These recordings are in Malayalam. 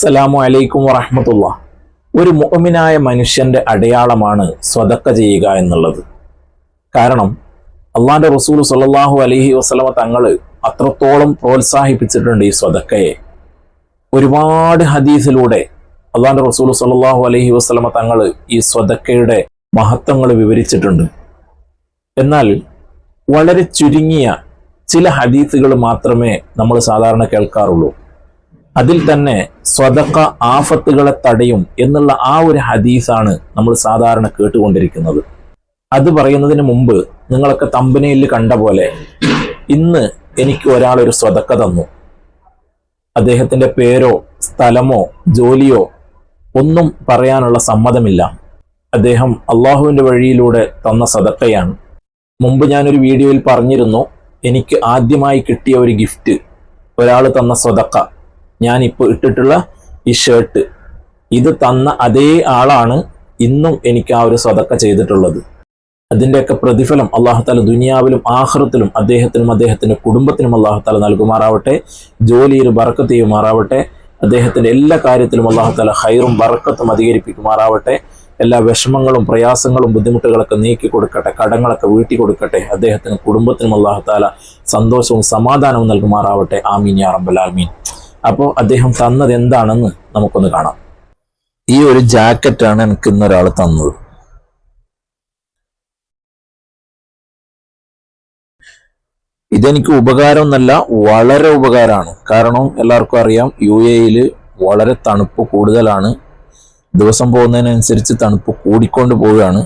അസ്സലാമു അലൈക്കും വറഹമത്തുള്ള. ഒരു മുഅ്മിനായ മനുഷ്യന്റെ അടയാളമാണ് സ്വതക്ക ചെയ്യുക എന്നുള്ളത്. കാരണം അള്ളാന്റെ റസൂൽ സല്ലല്ലാഹു അലഹി വസ്ലമ തങ്ങൾ അത്രത്തോളം പ്രോത്സാഹിപ്പിച്ചിട്ടുണ്ട് ഈ സ്വതക്കയെ. ഒരുപാട് ഹദീസിലൂടെ അള്ളാന്റെ റസൂൽ സല്ലല്ലാഹു അലഹി വസ്ലമ തങ്ങൾ ഈ സ്വതക്കയുടെ മഹത്വങ്ങൾ വിവരിച്ചിട്ടുണ്ട്. എന്നാൽ വളരെ ചുരുങ്ങിയ ചില ഹദീസുകൾ മാത്രമേ നമ്മൾ സാധാരണ കേൾക്കാറുള്ളൂ. അതിൽ തന്നെ സ്വതക്ക ആഫത്തുകളെ തടയും എന്നുള്ള ആ ഒരു ഹദീസാണ് നമ്മൾ സാധാരണ കേട്ടുകൊണ്ടിരിക്കുന്നത്. അത് പറയുന്നതിന് മുമ്പ് നിങ്ങളൊക്കെ തമ്പനയിൽ കണ്ട പോലെ ഇന്ന് എനിക്ക് ഒരാൾ ഒരു സ്വതക്ക തന്നു. അദ്ദേഹത്തിന്റെ പേരോ സ്ഥലമോ ജോലിയോ ഒന്നും പറയാനുള്ള സമ്മതമില്ല. അദ്ദേഹം അള്ളാഹുവിന്റെ വഴിയിലൂടെ തന്ന സതക്കയാണ് മുമ്പ് ഞാനൊരു വീഡിയോയിൽ പറഞ്ഞിരുന്നു എനിക്ക് ആദ്യമായി കിട്ടിയ ഒരു ഗിഫ്റ്റ് ഒരാൾ തന്ന സ്വതക്ക. ഞാൻ ഇപ്പോൾ ഇട്ടിട്ടുള്ള ഈ ഷർട്ട് ഇത് തന്ന അതേ ആളാണ് ഇന്നും എനിക്ക് ആ ഒരു സ്വതക്ക ചെയ്തിട്ടുള്ളത്. അതിന്റെയൊക്കെ പ്രതിഫലം അള്ളാഹുത്താല ദുനിയാവിലും ആഹ്റത്തിലും അദ്ദേഹത്തിനും അദ്ദേഹത്തിന്റെ കുടുംബത്തിനും അള്ളാഹുത്താല നൽകുമാറാവട്ടെ ജോലിയിൽ ബറക്കത്ത് ചെയ്യുമാറാവട്ടെ അദ്ദേഹത്തിന്റെ എല്ലാ കാര്യത്തിലും അള്ളാഹുത്താല ഹൈറും ബറക്കത്തും അധികരിപ്പിക്കുമാറാവട്ടെ എല്ലാ വിഷമങ്ങളും പ്രയാസങ്ങളും ബുദ്ധിമുട്ടുകളൊക്കെ നീക്കി കൊടുക്കട്ടെ കടങ്ങളൊക്കെ വീട്ടി കൊടുക്കട്ടെ അദ്ദേഹത്തിന് കുടുംബത്തിനും അള്ളാഹുത്താല സന്തോഷവും സമാധാനവും നൽകുമാറാവട്ടെ. ആമീൻ യാ റബ്ബൽ അപ്പോൾ അദ്ദേഹം തന്നത് എന്താണെന്ന് നമുക്കൊന്ന് കാണാം. ഈ ഒരു ജാക്കറ്റാണ് എനിക്ക് ഇന്നൊരാൾ തന്നത്. ഇതെനിക്ക് ഉപകാരം എന്നല്ല വളരെ ഉപകാരമാണ്. കാരണം എല്ലാവർക്കും അറിയാം യു എയിൽ വളരെ തണുപ്പ് കൂടുതലാണ്. ദിവസം പോകുന്നതിനനുസരിച്ച് തണുപ്പ് കൂടിക്കൊണ്ട് പോവുകയാണ്.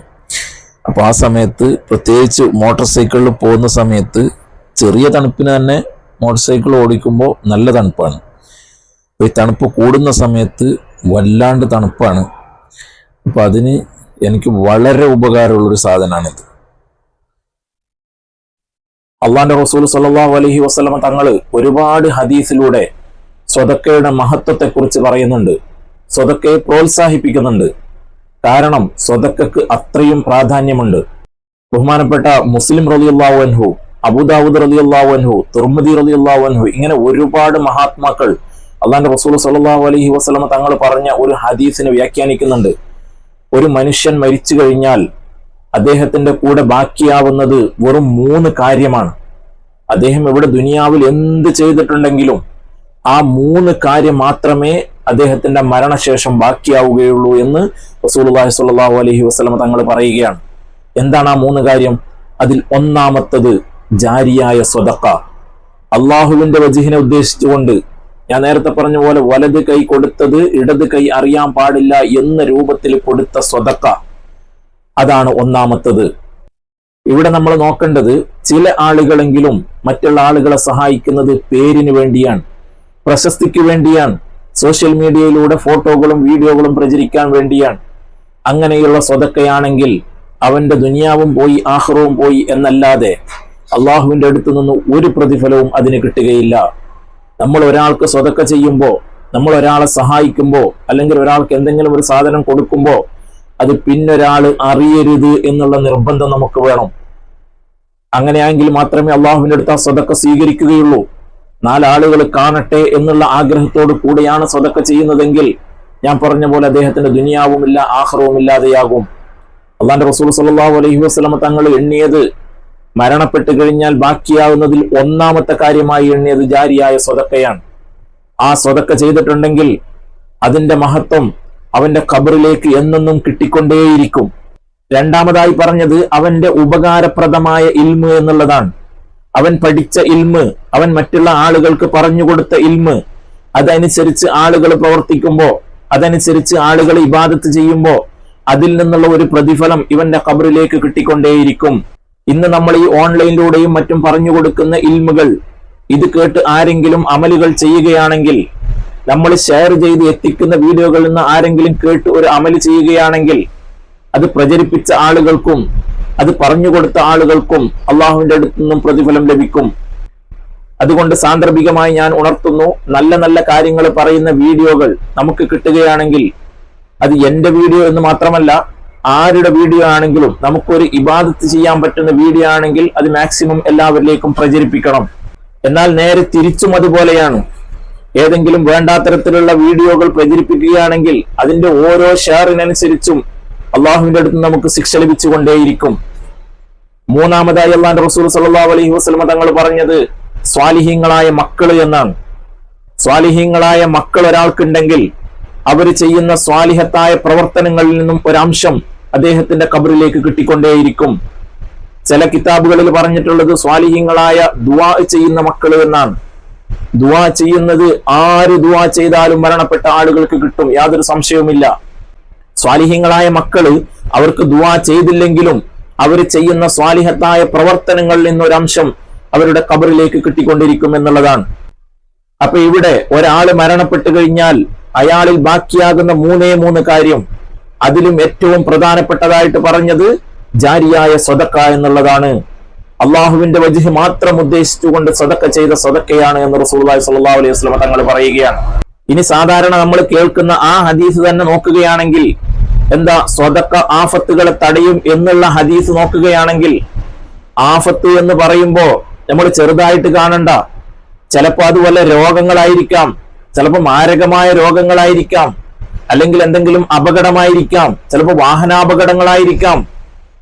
അപ്പോൾ ആ സമയത്ത് പ്രത്യേകിച്ച് മോട്ടോർ സൈക്കിളിൽ പോകുന്ന സമയത്ത് ചെറിയ തണുപ്പിന് തന്നെ മോട്ടോർ സൈക്കിൾ ഓടിക്കുമ്പോൾ നല്ല തണുപ്പാണ്. ഈ തണുപ്പ് കൂടുന്ന സമയത്ത് വല്ലാണ്ട് തണുപ്പാണ്. അപ്പം അതിന് എനിക്ക് വളരെ ഉപകാരമുള്ളൊരു സാധനമാണിത് അള്ളാന്റെ റസൂൽ സല്ലാ അലഹി വസ്ലമ തങ്ങൾ ഒരുപാട് ഹദീസിലൂടെ സ്വതക്കയുടെ മഹത്വത്തെക്കുറിച്ച് പറയുന്നുണ്ട്. സ്വതക്കയെ പ്രോത്സാഹിപ്പിക്കുന്നുണ്ട്. കാരണം സ്വതക്കക്ക് അത്രയും പ്രാധാന്യമുണ്ട്. ബഹുമാനപ്പെട്ട മുസ്ലിം റലിയുള്ളാഹു അൻഹു അബുദാവുദ് തുർമദി റലിയുള്ളാഹു അൻഹു ഇങ്ങനെ ഒരുപാട് മഹാത്മാക്കൾ അള്ളാന്റെ റസൂൽ സല്ലാഹു അലഹി വസ്ലമ തങ്ങൾ പറഞ്ഞ ഒരു ഹദീസിനെ വ്യാഖ്യാനിക്കുന്നുണ്ട്. ഒരു മനുഷ്യൻ മരിച്ചു കഴിഞ്ഞാൽ അദ്ദേഹത്തിന്റെ കൂടെ ബാക്കിയാവുന്നത് വെറും മൂന്ന് കാര്യമാണ്. അദ്ദേഹം ഇവിടെ ദുനിയാവിൽ എന്ത് ചെയ്തിട്ടുണ്ടെങ്കിലും ആ മൂന്ന് കാര്യം മാത്രമേ അദ്ദേഹത്തിന്റെ മരണശേഷം ബാക്കിയാവുകയുള്ളൂ എന്ന് റസൂലുള്ളാഹി സ്വല്ലല്ലാഹു അലൈഹി വസല്ലം തങ്ങൾ പറയുകയാണ്. എന്താണ് ആ മൂന്ന് കാര്യം? അതിൽ ഒന്നാമത്തത് ജാരിയായ സ്വതക്ക അള്ളാഹുവിന്റെ വജിഹിനെ ഉദ്ദേശിച്ചുകൊണ്ട് ഞാൻ നേരത്തെ പറഞ്ഞ പോലെ വലത് കൈ കൊടുത്തത് ഇടത് കൈ അറിയാൻ പാടില്ല എന്ന രൂപത്തിൽ കൊടുത്ത സ്വതക്ക. അതാണ് ഒന്നാമത്തത്. ഇവിടെ നമ്മൾ നോക്കേണ്ടത് ചില ആളുകളെങ്കിലും മറ്റുള്ള ആളുകളെ സഹായിക്കുന്നത് പേരിന് വേണ്ടിയാണ് പ്രശസ്തിക്ക് വേണ്ടിയാണ് സോഷ്യൽ മീഡിയയിലൂടെ ഫോട്ടോകളും വീഡിയോകളും പ്രചരിക്കാൻ വേണ്ടിയാണ്. അങ്ങനെയുള്ള സ്വതക്കയാണെങ്കിൽ അവന്റെ ദുനിയാവും പോയി ആഹ്റവും പോയി എന്നല്ലാതെ അള്ളാഹുവിന്റെ അടുത്തു നിന്ന് ഒരു പ്രതിഫലവും അതിന് കിട്ടുകയില്ല. നമ്മൾ ഒരാൾക്ക് സ്വതക്ക ചെയ്യുമ്പോൾ നമ്മൾ ഒരാളെ സഹായിക്കുമ്പോൾ അല്ലെങ്കിൽ ഒരാൾക്ക് എന്തെങ്കിലും ഒരു സാധനം കൊടുക്കുമ്പോൾ അത് പിന്നൊരാൾ അറിയരുത് എന്നുള്ള നിർബന്ധം നമുക്ക് വേണം. അങ്ങനെയാണെങ്കിൽ മാത്രമേ അള്ളാഹുവിന്റെ അടുത്ത് ആ സ്വതക്ക സ്വീകരിക്കുകയുള്ളൂ. നാലാളുകൾ കാണട്ടെ എന്നുള്ള ആഗ്രഹത്തോട് കൂടെയാണ് സ്വതക്ക ചെയ്യുന്നതെങ്കിൽ ഞാൻ പറഞ്ഞ പോലെ അദ്ദേഹത്തിന്റെ ദുനിയാവുമില്ല ആഹ്റവും ഇല്ലാതെയാകും അള്ളാന്റെ റസൂൽ സല്ലാഹു അലൈഹി വസ്ലമ തങ്ങൾ എണ്ണിയത് മരണപ്പെട്ട് കഴിഞ്ഞാൽ ബാക്കിയാവുന്നതിൽ ഒന്നാമത്തെ കാര്യമായി എണ്ണിയത് ജാരിയായ സ്വതക്കയാണ്. ആ സ്വതക്ക ചെയ്തിട്ടുണ്ടെങ്കിൽ അതിന്റെ മഹത്വം അവന്റെ കബറിലേക്ക് എന്നെന്നും കിട്ടിക്കൊണ്ടേയിരിക്കും. രണ്ടാമതായി പറഞ്ഞത് അവന്റെ ഉപകാരപ്രദമായ ഇൽമ് എന്നുള്ളതാണ്. അവൻ പഠിച്ച ഇൽമ് അവൻ മറ്റുള്ള ആളുകൾക്ക് പറഞ്ഞു കൊടുത്ത ഇൽമ് അതനുസരിച്ച് ആളുകൾ പ്രവർത്തിക്കുമ്പോൾ അതനുസരിച്ച് ആളുകൾ ഇബാദത്ത് ചെയ്യുമ്പോൾ അതിൽ നിന്നുള്ള ഒരു പ്രതിഫലം ഇവന്റെ കബറിലേക്ക് കിട്ടിക്കൊണ്ടേയിരിക്കും. ഇന്ന് നമ്മൾ ഈ ഓൺലൈനിലൂടെയും മറ്റും പറഞ്ഞു കൊടുക്കുന്ന ഇൽമുകൾ ഇത് കേട്ട് ആരെങ്കിലും അമലുകൾ ചെയ്യുകയാണെങ്കിൽ നമ്മൾ ഷെയർ ചെയ്ത് എത്തിക്കുന്ന വീഡിയോകളിൽ നിന്ന് ആരെങ്കിലും കേട്ട് ഒരു അമൽ ചെയ്യുകയാണെങ്കിൽ അത് പ്രചരിപ്പിച്ച ആളുകൾക്കും അത് പറഞ്ഞു കൊടുത്ത ആളുകൾക്കും അള്ളാഹുവിന്റെ അടുത്തു നിന്നും പ്രതിഫലം ലഭിക്കും. അതുകൊണ്ട് സാന്ദർഭികമായി ഞാൻ ഉണർത്തുന്നു നല്ല നല്ല കാര്യങ്ങൾ പറയുന്ന വീഡിയോകൾ നമുക്ക് കിട്ടുകയാണെങ്കിൽ അത് എന്റെ വീഡിയോ എന്ന് മാത്രമല്ല ആരുടെ വീഡിയോ ആണെങ്കിലും നമുക്കൊരു ഇബാദത്ത് ചെയ്യാൻ പറ്റുന്ന വീഡിയോ ആണെങ്കിൽ അത് മാക്സിമം എല്ലാവരിലേക്കും പ്രചരിപ്പിക്കണം. എന്നാൽ നേരെ തിരിച്ചും അതുപോലെയാണ്. ഏതെങ്കിലും വേണ്ടാത്തരത്തിലുള്ള വീഡിയോകൾ പ്രചരിപ്പിക്കുകയാണെങ്കിൽ അതിന്റെ ഓരോ ഷെയറിനനുസരിച്ചും അള്ളാഹുവിന്റെ അടുത്ത് നമുക്ക് ശിക്ഷ ലഭിച്ചുകൊണ്ടേയിരിക്കും. മൂന്നാമതായി അള്ളാന്റെ റസൂൽ സല്ലാ അലൈഹി വസ്ലമ തങ്ങൾ പറഞ്ഞത് സ്വാലിഹീങ്ങളായ മക്കൾ എന്നാണ്. സ്വാലിഹീങ്ങളായ മക്കൾ ഒരാൾക്കുണ്ടെങ്കിൽ അവർ ചെയ്യുന്ന സ്വാലിഹത്തായ പ്രവർത്തനങ്ങളിൽ നിന്നും ഒരംശം അദ്ദേഹത്തിന്റെ കബറിലേക്ക് കിട്ടിക്കൊണ്ടേയിരിക്കും. ചില കിതാബുകളിൽ പറഞ്ഞിട്ടുള്ളത് സ്വാലിഹ്യങ്ങളായ ദുവാ ചെയ്യുന്ന മക്കൾ എന്നാണ്. ദുവാ ചെയ്യുന്നത് ആര് ദുവാ ചെയ്താലും മരണപ്പെട്ട ആളുകൾക്ക് കിട്ടും യാതൊരു സംശയവുമില്ല. സ്വാലിഹ്യങ്ങളായ മക്കൾ അവർക്ക് ദുവാ ചെയ്തില്ലെങ്കിലും അവർ ചെയ്യുന്ന സ്വാലിഹത്തായ പ്രവർത്തനങ്ങളിൽ നിന്നൊരംശം അവരുടെ കബറിലേക്ക് കിട്ടിക്കൊണ്ടിരിക്കും എന്നുള്ളതാണ്. അപ്പൊ ഇവിടെ ഒരാൾ മരണപ്പെട്ടു കഴിഞ്ഞാൽ അയാളിൽ ബാക്കിയാകുന്ന മൂന്നേ മൂന്ന് കാര്യം. അതിലും ഏറ്റവും പ്രധാനപ്പെട്ടതായിട്ട് പറഞ്ഞത് ജാരിയായ സ്വതക്ക എന്നുള്ളതാണ്. അള്ളാഹുവിന്റെ വജുഹ് മാത്രം ഉദ്ദേശിച്ചുകൊണ്ട് സ്വതക്ക ചെയ്ത സ്വതക്കയാണ് എന്ന് റസൂലുള്ളാഹി സ്വല്ലല്ലാഹു അലൈഹി വസ്ലമ തങ്ങൾ പറയുകയാണ്. ഇനി സാധാരണ നമ്മൾ കേൾക്കുന്ന ആ ഹദീസ് തന്നെ നോക്കുകയാണെങ്കിൽ എന്താ സ്വതക്ക ആഫത്തുകളെ തടയും എന്നുള്ള ഹദീസ് നോക്കുകയാണെങ്കിൽ ആഫത്ത് എന്ന് പറയുമ്പോ നമ്മൾ ചെറുതായിട്ട് കാണണ്ട. ചിലപ്പോ അത് വല്ല രോഗങ്ങളായിരിക്കാം. ചിലപ്പോ മാരകമായ രോഗങ്ങളായിരിക്കാം. അല്ലെങ്കിൽ എന്തെങ്കിലും അപകടമായിരിക്കാം ചിലപ്പോൾ വാഹനാപകടങ്ങളായിരിക്കാം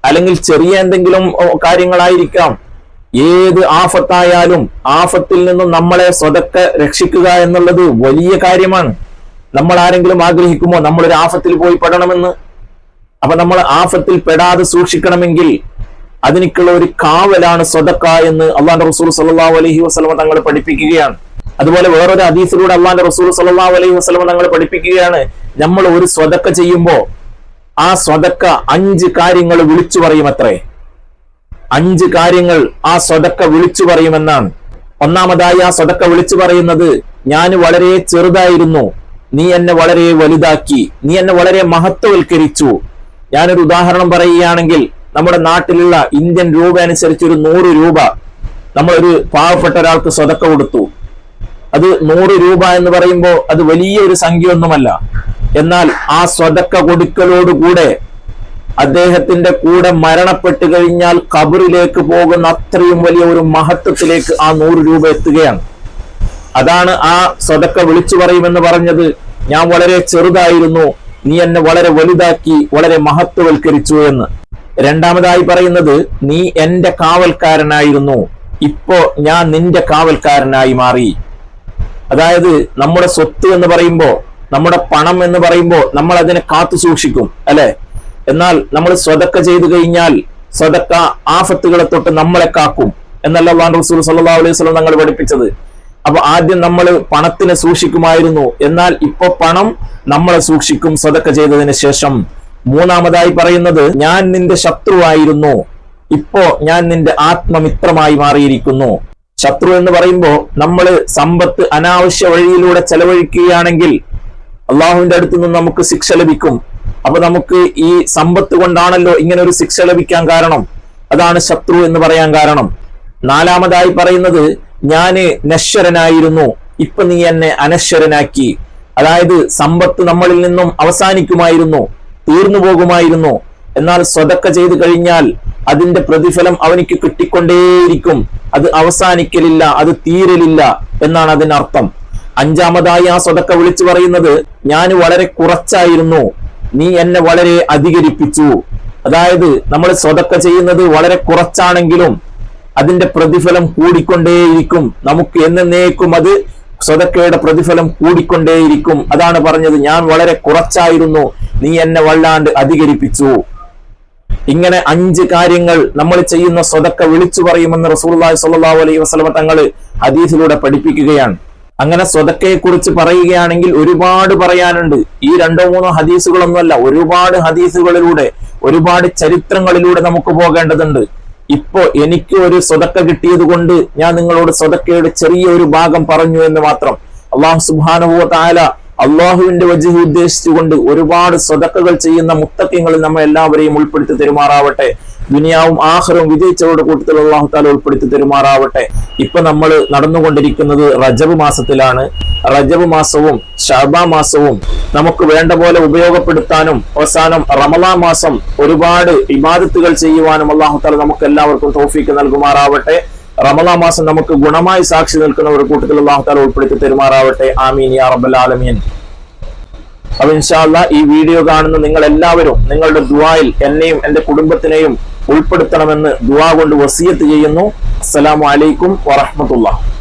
അല്ലെങ്കിൽ ചെറിയ എന്തെങ്കിലും കാര്യങ്ങളായിരിക്കാം. ഏത് ആഫത്തായാലും ആഫത്തിൽ നിന്നും നമ്മളെ സ്വതക്ക രക്ഷിക്കുക എന്നുള്ളത് വലിയ കാര്യമാണ്. നമ്മൾ ആരെങ്കിലും ആഗ്രഹിക്കുമോ നമ്മൾ ഒരു ആഫത്തിൽ പോയി പെടണമെന്ന്? അപ്പൊ നമ്മൾ ആഫത്തിൽ പെടാതെ സൂക്ഷിക്കണമെങ്കിൽ അതിനൊക്കെയുള്ള ഒരു കാവലാണ് സ്വതക്ക എന്ന് അള്ളാന്റെ റസൂൽ സല്ലാ അലഹി വസ്ലമ തങ്ങൾ പഠിപ്പിക്കുകയാണ്. അതുപോലെ വേറൊരു ഹദീസിലൂടെ അള്ളാന്റെ റസൂൽ സല്ലാ അലഹി വസ്ലമ തങ്ങൾ പഠിപ്പിക്കുകയാണ്. നമ്മൾ ഒരു സ്വതക്ക ചെയ്യുമ്പോ ആ സ്വതക്ക അഞ്ച് കാര്യങ്ങൾ വിളിച്ചു പറയുമത്രേ അഞ്ച് കാര്യങ്ങൾ ആ സ്വതക്ക വിളിച്ചു പറയുമെന്നാണ്. ഒന്നാമതായി ആ സ്വതക്ക വിളിച്ചു പറയുന്നത് ഞാൻ വളരെ ചെറുതായിരുന്നു നീ എന്നെ വളരെ വലുതാക്കി നീ എന്നെ വളരെ മഹത്വവൽക്കരിച്ചു. ഞാനൊരു ഉദാഹരണം പറയുകയാണെങ്കിൽ നമ്മുടെ നാട്ടിലുള്ള ഇന്ത്യൻ രൂപ അനുസരിച്ച് ഒരു നൂറ് രൂപ നമ്മൾ ഒരു പാവപ്പെട്ട ഒരാൾക്ക് സ്വതക്ക കൊടുത്തു. അത് നൂറ് രൂപ എന്ന് പറയുമ്പോൾ അത് വലിയ ഒരു സംഖ്യയൊന്നുമല്ല. എന്നാൽ ആ സ്വതക്ക കൊടുക്കലോടുകൂടെ അദ്ദേഹത്തിന്റെ കൂടെ മരണപ്പെട്ടു കഴിഞ്ഞാൽ കബറിലേക്ക് പോകുന്ന അത്രയും വലിയ ഒരു മഹത്വത്തിലേക്ക് ആ നൂറ് രൂപ എത്തുകയാണ്. അതാണ് ആ സ്വതക്ക വിളിച്ചു പറയുമെന്ന് പറഞ്ഞത്. ഞാൻ വളരെ ചെറുതായിരുന്നു. നീ എന്നെ വളരെ വലുതാക്കി വളരെ മഹത്വവൽക്കരിച്ചു എന്ന്. രണ്ടാമതായി പറയുന്നത് നീ എന്റെ കാവൽക്കാരനായിരുന്നു. ഇപ്പോ ഞാൻ നിന്റെ കാവൽക്കാരനായി മാറി. അതായത് നമ്മുടെ സ്വത്ത് എന്ന് പറയുമ്പോ നമ്മുടെ പണം എന്ന് പറയുമ്പോൾ നമ്മൾ അതിനെ കാത്തു സൂക്ഷിക്കും അല്ലെ? എന്നാൽ നമ്മൾ സ്വതക്ക ചെയ്തു കഴിഞ്ഞാൽ സ്വതക്ക ആഫത്തുകളെ തൊട്ട് നമ്മളെ കാക്കും എന്നല്ല റസൂൽ സല്ലാ അലൈഹി സ്വലം തങ്ങൾ പഠിപ്പിച്ചത്. അപ്പൊ ആദ്യം നമ്മൾ പണത്തിനെ സൂക്ഷിക്കുമായിരുന്നു. എന്നാൽ ഇപ്പൊ പണം നമ്മളെ സൂക്ഷിക്കും സ്വതക്ക ചെയ്തതിന് ശേഷം. മൂന്നാമതായി പറയുന്നത് ഞാൻ നിന്റെ ശത്രുവായിരുന്നു ഇപ്പോ ഞാൻ നിന്റെ ആത്മമിത്രമായി മാറിയിരിക്കുന്നു. ശത്രു എന്ന് പറയുമ്പോൾ നമ്മൾ സമ്പത്ത് അനാവശ്യ വഴിയിലൂടെ ചെലവഴിക്കുകയാണെങ്കിൽ അള്ളാഹുവിന്റെ അടുത്ത് നിന്ന് നമുക്ക് ശിക്ഷ ലഭിക്കും. അപ്പൊ നമുക്ക് ഈ സമ്പത്ത് കൊണ്ടാണല്ലോ ഇങ്ങനെ ഒരു ശിക്ഷ ലഭിക്കാൻ കാരണം. അതാണ് ശത്രു എന്ന് പറയാൻ കാരണം. നാലാമതായി പറയുന്നത് ഞാൻ നശ്വരനായിരുന്നു. ഇപ്പൊ നീ എന്നെ അനശ്വരനാക്കി. അതായത് സമ്പത്ത് നമ്മളിൽ നിന്നും അവസാനിക്കുമായിരുന്നു തീർന്നു പോകുമായിരുന്നു. എന്നാൽ സ്വതക്ക ചെയ്തു കഴിഞ്ഞാൽ അതിന്റെ പ്രതിഫലം അവനിക്ക് കിട്ടിക്കൊണ്ടേയിരിക്കും. അത് അവസാനിക്കലില്ല അത് തീരലില്ല എന്നാണ് അതിനർത്ഥം. അഞ്ചാമതായി ആ സ്വതക്ക വിളിച്ചു പറയുന്നത് ഞാൻ വളരെ കുറച്ചായിരുന്നു. നീ എന്നെ വളരെ അധികരിപ്പിച്ചു. അതായത് നമ്മൾ സ്വതക്ക ചെയ്യുന്നത് വളരെ കുറച്ചാണെങ്കിലും അതിന്റെ പ്രതിഫലം കൂടിക്കൊണ്ടേയിരിക്കും. നമുക്ക് എന്നേക്കും അത് സ്വതക്കയുടെ പ്രതിഫലം കൂടിക്കൊണ്ടേയിരിക്കും. അതാണ് പറഞ്ഞത് ഞാൻ വളരെ കുറച്ചായിരുന്നു. നീ എന്നെ വല്ലാണ്ട് അധികരിപ്പിച്ചു. ഇങ്ങനെ അഞ്ച് കാര്യങ്ങൾ നമ്മൾ ചെയ്യുന്ന സ്വതക്ക വിളിച്ചു പറയുമെന്ന് റസൂലുള്ളാഹി സ്വല്ലല്ലാഹു അലൈഹി വസ്ലമ തങ്ങൾ ഹദീസിലൂടെ പഠിപ്പിക്കുകയാണ്. അങ്ങനെ സ്വതക്കയെ കുറിച്ച് പറയുകയാണെങ്കിൽ ഒരുപാട് പറയാനുണ്ട്. ഈ രണ്ടോ മൂന്നോ ഹദീസുകളൊന്നുമല്ല. ഒരുപാട് ഹദീസുകളിലൂടെ ഒരുപാട് ചരിത്രങ്ങളിലൂടെ നമുക്ക് പോകേണ്ടതുണ്ട്. ഇപ്പോ എനിക്ക് ഒരു സ്വതക്ക കിട്ടിയത് കൊണ്ട് ഞാൻ നിങ്ങളോട് സ്വതക്കയുടെ ചെറിയ ഒരു ഭാഗം പറഞ്ഞു എന്ന് മാത്രം. അള്ളാഹു സുബാനുഭവ താല അള്ളാഹുവിന്റെ വജുഹ് ഉദ്ദേശിച്ചുകൊണ്ട് ഒരുപാട് സ്വതക്കകൾ ചെയ്യുന്ന മുത്തക്കങ്ങൾ നമ്മൾ എല്ലാവരെയും ഉൾപ്പെടുത്തി തെരുമാറാവട്ടെ. ദുനിയാവും ആഹ്റവും വിജയിച്ചവരുടെ കൂട്ടത്തിൽ അള്ളാഹു താല ഉൾപ്പെടുത്തി തെരുമാറാവട്ടെ. ഇപ്പൊ നമ്മൾ നടന്നുകൊണ്ടിരിക്കുന്നത് റജബ് മാസത്തിലാണ്. റജബ് മാസവും ഷാബ മാസവും നമുക്ക് വേണ്ട പോലെ ഉപയോഗപ്പെടുത്താനും അവസാനം റമലാ മാസം ഒരുപാട് ഇബാദത്തുകൾ ചെയ്യുവാനും അള്ളാഹു താല നമുക്ക് എല്ലാവർക്കും തോഫീക്ക് നൽകുമാറാവട്ടെ. റമദാ മാസം നമുക്ക് ഗുണമായി സാക്ഷി നിൽക്കുന്ന ഒരു കൂട്ടത്തിൽ അള്ളാഹുത്താല ഉൾപ്പെടുത്തി തെരുമാറാവട്ടെ. ആമീൻ യാ റബ്ബൽ ആലമീൻ. അപ്പൊ ഇൻഷാല്ല ഈ വീഡിയോ കാണുന്ന നിങ്ങൾ എല്ലാവരും നിങ്ങളുടെ ദുആയിൽ എന്നെയും എന്റെ കുടുംബത്തിനെയും ഉൾപ്പെടുത്തണമെന്ന് ദുആ കൊണ്ട് വസീയത്ത് ചെയ്യുന്നു. അസ്സലാമു അലൈക്കും വറഹ്മത്തുള്ളാഹി.